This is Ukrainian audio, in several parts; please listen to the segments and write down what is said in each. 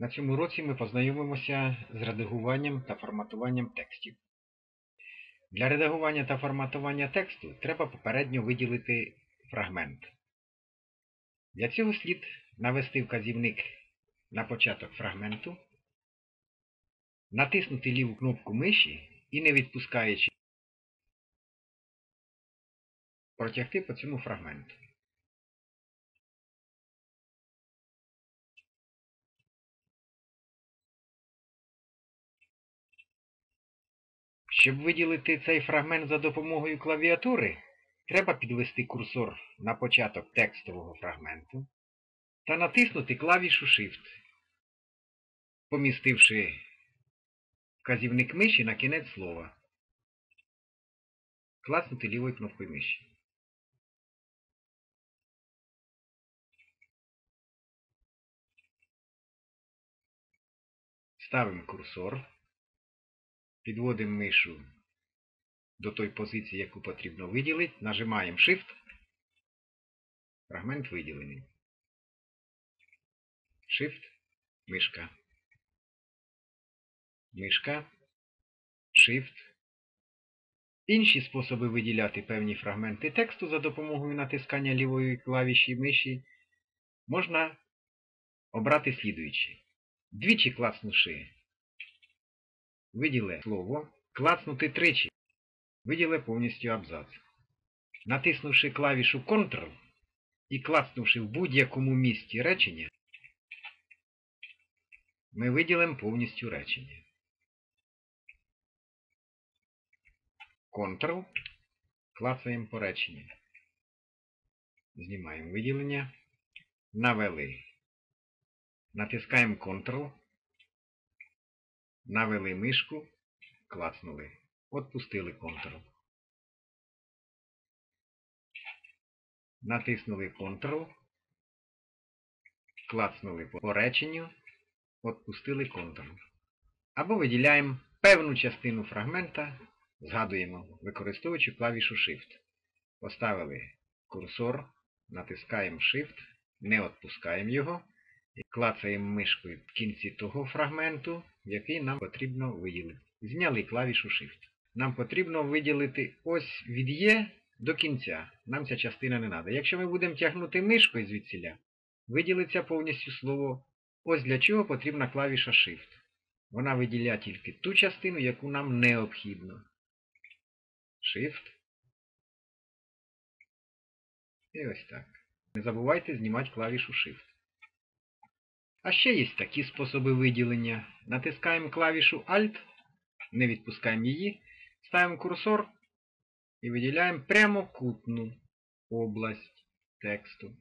На цьому році ми познайомимося з редагуванням та форматуванням текстів. Для редагування та форматування тексту треба попередньо виділити фрагмент. Для цього слід навести вказівник на початок фрагменту, натиснути ліву кнопку миші і, не відпускаючи, протягти по цьому фрагменту. Щоб виділити цей фрагмент за допомогою клавіатури, треба підвести курсор на початок текстового фрагменту та натиснути клавішу Shift, помістивши вказівник миші на кінець слова. Класнути лівою кнопкою миші. Ставимо курсор. Підводимо мишу до той позиції, яку потрібно виділити. Нажимаємо Shift. Фрагмент виділений. Shift, мишка. Мишка. Shift. Інші способи виділяти певні фрагменти тексту за допомогою натискання лівої клавіші миші можна обрати слідуючі. Двічі класнувши виділе слово, клацнути тричі, виділе повністю абзац. Натиснувши клавішу Ctrl і клацнувши в будь-якому місці речення, ми виділимо повністю речення. Ctrl, клацаємо по реченню. Знімаємо виділення, навели. Натискаємо Ctrl, навели мишку, клацнули. Отпустили Ctrl. Натиснули Ctrl, клацнули по реченню, отпустили Ctrl. Або виділяємо певну частину фрагмента, згадуємо, використовуючи клавішу Shift. Поставили курсор, натискаємо Shift, не відпускаємо його і клацаємо мишкою в кінці того фрагменту, який нам потрібно виділити. Зняли клавішу Shift. Нам потрібно виділити ось від Є до кінця. Нам ця частина не треба. Якщо ми будемо тягнути мишкою звідсіля, виділиться повністю слово. Ось для чого потрібна клавіша Shift. Вона виділяє тільки ту частину, яку нам необхідно. Shift. І ось так. Не забувайте знімати клавішу Shift. А ще є такі способи виділення. Натискаємо клавішу Alt, не відпускаємо її, ставимо курсор і виділяємо прямокутну область тексту.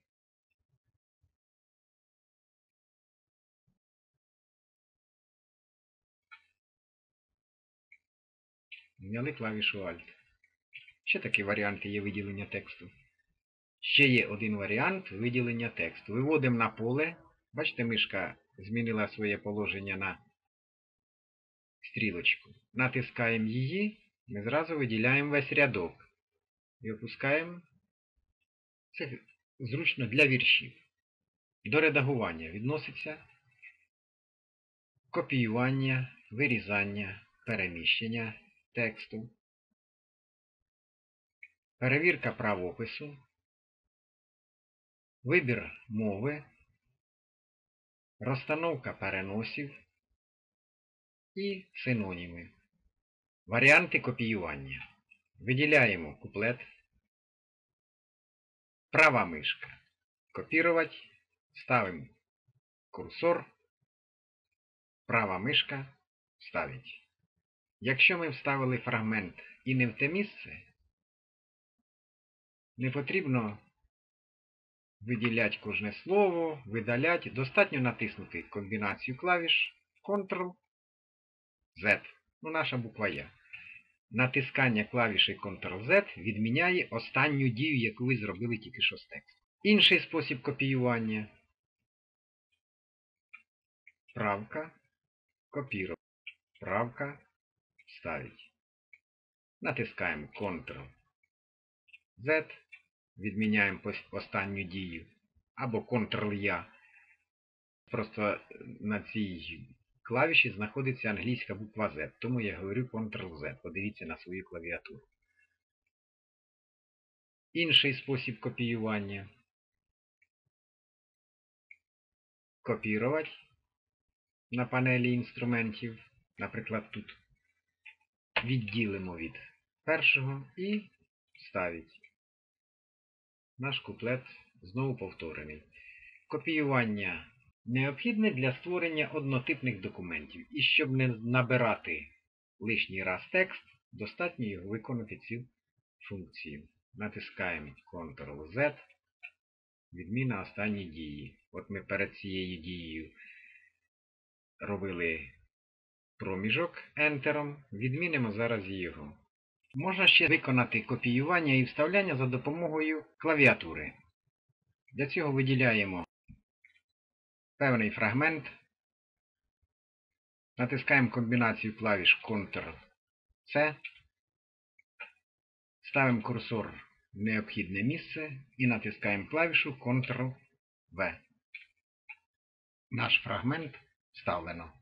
Зняли клавішу Alt. Ще такі варіанти є виділення тексту. Ще є один варіант виділення тексту. Виводимо на поле. Бачите, мишка змінила своє положення на стрілочку. Натискаємо її, ми зразу виділяємо весь рядок. І опускаємо. Це зручно для віршів. До редагування відноситься копіювання, вирізання, переміщення тексту, перевірка правопису, вибір мови, розстановка переносів і синоніми. Варіанти копіювання. Виділяємо куплет, права мишка. Копірувати, ставимо курсор, права мишка ставить. Якщо ми вставили фрагмент і не в те місце, не потрібно виділяти кожне слово, видаляти. Достатньо натиснути комбінацію клавіш Ctrl Z. Ну, наша буква Я. Натискання клавіші Ctrl-Z відміняє останню дію, яку ви зробили тільки що з текстом. Інший спосіб копіювання. Правка. Копірувати. Правка. Вставить. Натискаємо Ctrl-Z. Відміняємо останню дію. Або Ctrl-Я. Просто на цій клавіші знаходиться англійська буква Z, тому я говорю Ctrl-Z. Подивіться на свою клавіатуру. Інший спосіб копіювання. Копірувати на панелі інструментів, наприклад, тут. Відділимо від першого і вставить. Наш куплет знову повторений. Копіювання необхідне для створення однотипних документів. І щоб не набирати лишній раз текст, достатньо його виконати цю функцію. Натискаємо Ctrl-Z, відміна останньої дії. От ми перед цією дією робили проміжок Ентером, відмінимо зараз його. Можна ще виконати копіювання і вставляння за допомогою клавіатури. Для цього виділяємо певний фрагмент, натискаємо комбінацію клавіш Ctrl-C, ставимо курсор в необхідне місце і натискаємо клавішу Ctrl-V. Наш фрагмент вставлено.